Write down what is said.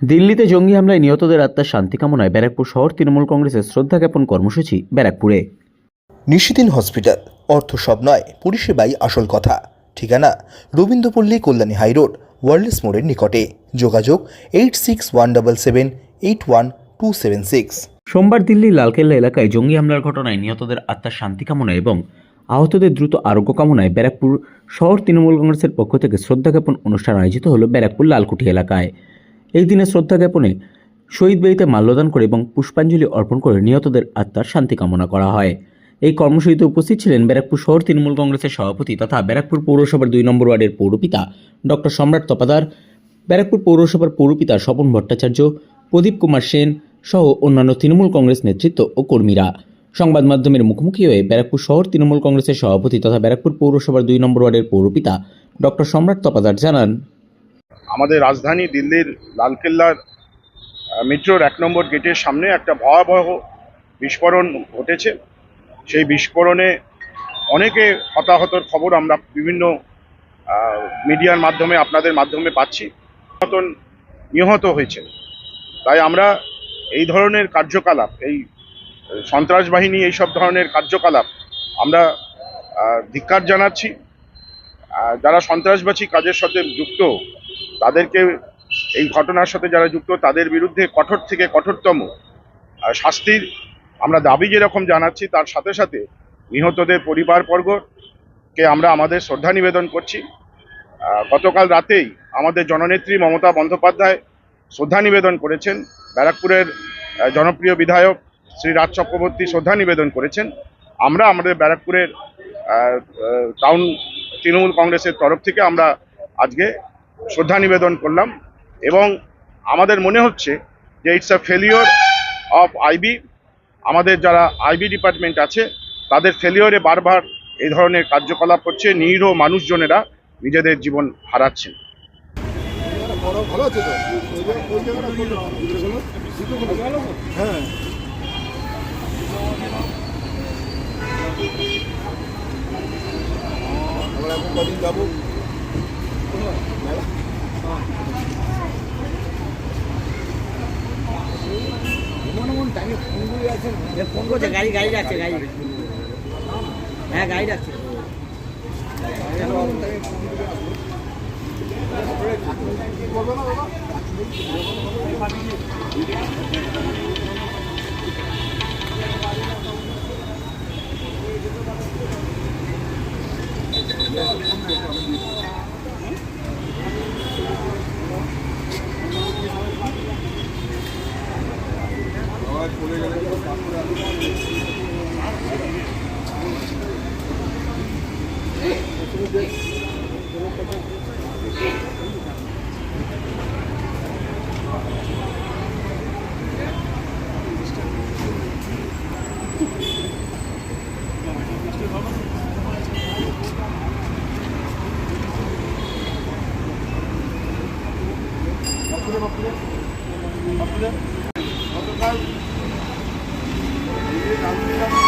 দিল্লিতে জঙ্গি হামলায় নিহতদের আত্মার শান্তি কামনায় ব্যারাকপুর শহর তৃণমূল কংগ্রেসের শ্রদ্ধা জ্ঞাপন কর্মসূচি ব্যারাকপুরে। নিশিদিন হসপিটাল অর্থ সব নয় পরিষেবাই আসল কথা। ঠিকানা রবীন্দ্রপল্লী কল্যাণী হাইরোড ওয়ার্ল্ডস মোড়ের নিকটে। যোগাযোগ eight six one double seven eight one two seven six. সোমবার দিল্লির লালকেল্লা এলাকায় জঙ্গি হামলার ঘটনায় নিহতদের আত্মার শান্তি কামনা এবং আহতদের দ্রুত আরোগ্য কামনায় ব্যারাকপুর শহর তৃণমূল কংগ্রেসের পক্ষ থেকে শ্রদ্ধা জ্ঞাপন অনুষ্ঠান আয়োজিত হলো ব্যারাকপুর লালকুঠি এলাকায়। এই দিনে শ্রদ্ধা জ্ঞাপনে শহীদ বেদিতে মাল্যদান করে এবং পুষ্পাঞ্জলি অর্পণ করে নিহতদের আত্মার শান্তি কামনা করা হয়। এই কর্মসূচিতে উপস্থিত ছিলেন ব্যারাকপুর শহর তৃণমূল কংগ্রেসের সভাপতি তথা ব্যারাকপুর পৌরসভার দুই নম্বর ওয়ার্ডের পৌরপিতা ডক্টর সম্রাট তপাদার, ব্যারাকপুর পৌরসভার পৌরপিতা স্বপন ভট্টাচার্য, প্রদীপ কুমার সেন সহ অন্যান্য তৃণমূল কংগ্রেস নেতৃত্ব ও কর্মীরা। সংবাদ মাধ্যমের মুখোমুখি হয়ে ব্যারাকপুর শহর তৃণমূল কংগ্রেসের সভাপতি তথা ব্যারাকপুর পৌরসভার দুই নম্বর ওয়ার্ডের পৌরপিতা ডক্টর সম্রাট তপাদার জানান আমাদের রাজধানী দিল্লির লালকেল্লার মেট্রোর এক নম্বর গেটের সামনে একটা ভয়াবহ বিস্ফোরণ ঘটেছে। সেই বিস্ফোরণে অনেকে হতাহতর খবর আমরা বিভিন্ন মিডিয়ার মাধ্যমে, আপনাদের মাধ্যমে পাচ্ছি। মতন নিহত হয়েছে। তাই আমরা এই ধরনের কার্যকলাপ, এই সন্ত্রাস বাহিনী এইসব ধরনের কার্যকলাপ আমরা ধিক্কার জানাচ্ছি। যারা সন্ত্রাসবাদী কাজের সাথে যুক্ত তাদেরকে এই ঘটনার সাথে যারা যুক্ত, তাদের বিরুদ্ধে কঠোর থেকে কঠোরতম শাস্তির আমরা দাবি যেরকম জানাচ্ছি, তার সাথে সাথে নিহতদের পরিবারবর্গকে আমরা আমাদের শ্রদ্ধা নিবেদন করছি। গতকাল রাতেই আমাদের জননেত্রী মমতা বন্দ্যোপাধ্যায় শ্রদ্ধা নিবেদন করেছেন। ব্যারাকপুরের জনপ্রিয় বিধায়ক শ্রী রাজ চক্রবর্তী শ্রদ্ধা নিবেদন করেছেন। আমরা আমাদের ব্যারাকপুরের টাউন তৃণমূল কংগ্রেসের তরফ থেকে আমরা আজকে শ্রদ্ধা নিবেদন করলাম এবং আমাদের মনে হচ্ছে যে it's a failure of IB আমাদের যারা আইবি ডিপার্টমেন্ট আছে, তাদের ফেলিওরে বারবার এই ধরনের কার্যকলাপ করছে নিরীহ মানুষজনেরা নিজেদের জীবন হারাচ্ছেন। ফোন করছে গাড়ি গাড়ি যাচ্ছে গাড়ি। হ্যাঁ গাড়ি যাচ্ছে। যেসব